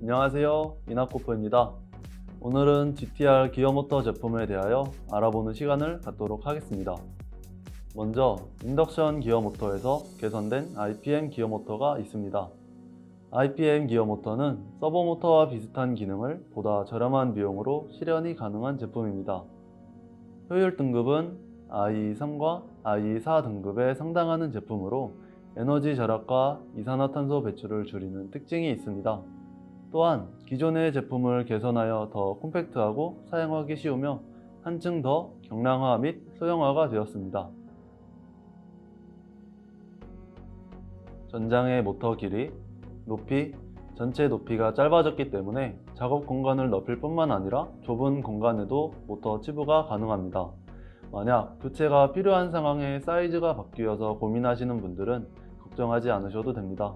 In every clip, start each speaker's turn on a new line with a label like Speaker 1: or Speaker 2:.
Speaker 1: 안녕하세요. 이나코퍼입니다. 오늘은 GTR 기어모터 제품에 대하여 알아보는 시간을 갖도록 하겠습니다. 먼저 인덕션 기어모터에서 개선된 IPM 기어모터가 있습니다. IPM 기어모터는 서버모터와 비슷한 기능을 보다 저렴한 비용으로 실현이 가능한 제품입니다. 효율 등급은 IE3과 IE4 등급에 상당하는 제품으로 에너지 절약과 이산화탄소 배출을 줄이는 특징이 있습니다. 또한 기존의 제품을 개선하여 더 콤팩트하고 사용하기 쉬우며 한층 더 경량화 및 소형화가 되었습니다. 전장의 모터 길이, 높이, 전체 높이가 짧아졌기 때문에 작업 공간을 넓힐 뿐만 아니라 좁은 공간에도 모터 치부가 가능합니다. 만약 교체가 필요한 상황에 사이즈가 바뀌어서 고민하시는 분들은 걱정하지 않으셔도 됩니다.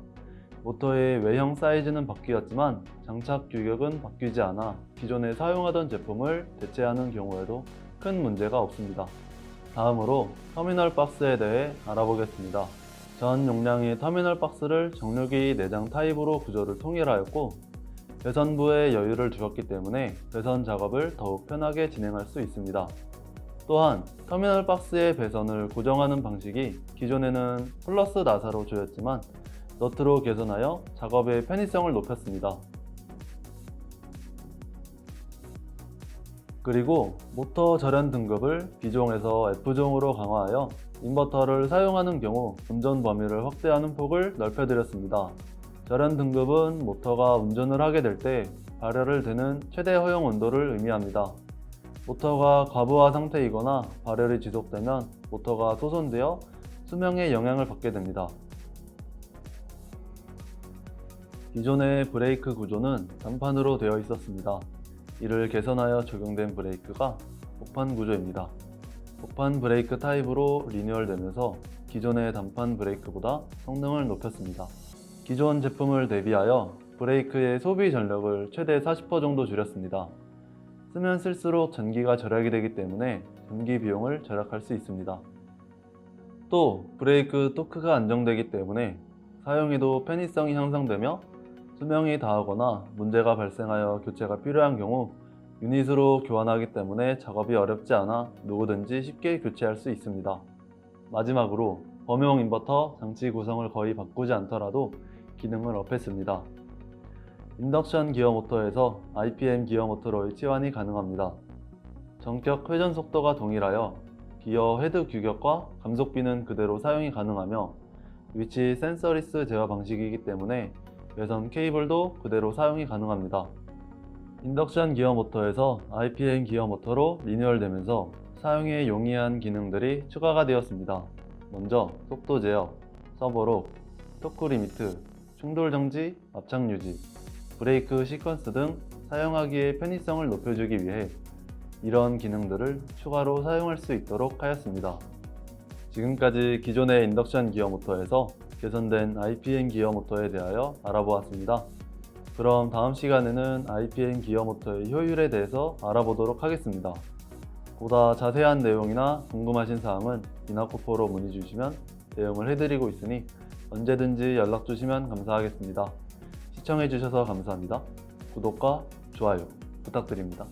Speaker 1: 모터의 외형 사이즈는 바뀌었지만 장착 규격은 바뀌지 않아 기존에 사용하던 제품을 대체하는 경우에도 큰 문제가 없습니다. 다음으로 터미널 박스에 대해 알아보겠습니다. 전 용량의 터미널 박스를 정류기 내장 타입으로 구조를 통일하였고 배선부에 여유를 주었기 때문에 배선 작업을 더욱 편하게 진행할 수 있습니다. 또한 터미널 박스의 배선을 고정하는 방식이 기존에는 플러스 나사로 조였지만 너트로 개선하여 작업의 편의성을 높였습니다. 그리고 모터 절연 등급을 B종에서 F종으로 강화하여 인버터를 사용하는 경우 운전 범위를 확대하는 폭을 넓혀드렸습니다. 절연 등급은 모터가 운전을 하게 될 때 발열을 되는 최대 허용 온도를 의미합니다. 모터가 과부하 상태이거나 발열이 지속되면 모터가 소손되어 수명에 영향을 받게 됩니다. 기존의 브레이크 구조는 단판으로 되어 있었습니다. 이를 개선하여 적용된 브레이크가 복판 구조입니다. 복판 브레이크 타입으로 리뉴얼되면서 기존의 단판 브레이크보다 성능을 높였습니다. 기존 제품을 대비하여 브레이크의 소비 전력을 최대 40% 정도 줄였습니다. 쓰면 쓸수록 전기가 절약이 되기 때문에 전기 비용을 절약할 수 있습니다. 또 브레이크 토크가 안정되기 때문에 사용에도 편의성이 향상되며 수명이 다하거나 문제가 발생하여 교체가 필요한 경우 유닛으로 교환하기 때문에 작업이 어렵지 않아 누구든지 쉽게 교체할 수 있습니다. 마지막으로 범용 인버터 장치 구성을 거의 바꾸지 않더라도 기능을 업했습니다. 인덕션 기어 모터에서 IPM 기어 모터로의 치환이 가능합니다. 전격 회전 속도가 동일하여 기어 헤드 규격과 감속비는 그대로 사용이 가능하며 위치 센서리스 제어 방식이기 때문에 외선 케이블도 그대로 사용이 가능합니다. 인덕션 기어 모터에서 IPM 기어 모터로 리뉴얼되면서 사용에 용이한 기능들이 추가가 되었습니다. 먼저 속도 제어, 서버록, 토크 리미트, 충돌 정지, 압착 유지, 브레이크 시퀀스 등 사용하기의 편의성을 높여주기 위해 이런 기능들을 추가로 사용할 수 있도록 하였습니다. 지금까지 기존의 인덕션 기어 모터에서 개선된 IPM 기어 모터에 대하여 알아보았습니다. 그럼 다음 시간에는 IPM 기어 모터의 효율에 대해서 알아보도록 하겠습니다. 보다 자세한 내용이나 궁금하신 사항은 이나코포로 문의 주시면 대응을 해드리고 있으니 언제든지 연락 주시면 감사하겠습니다. 시청해주셔서 감사합니다. 구독과 좋아요 부탁드립니다.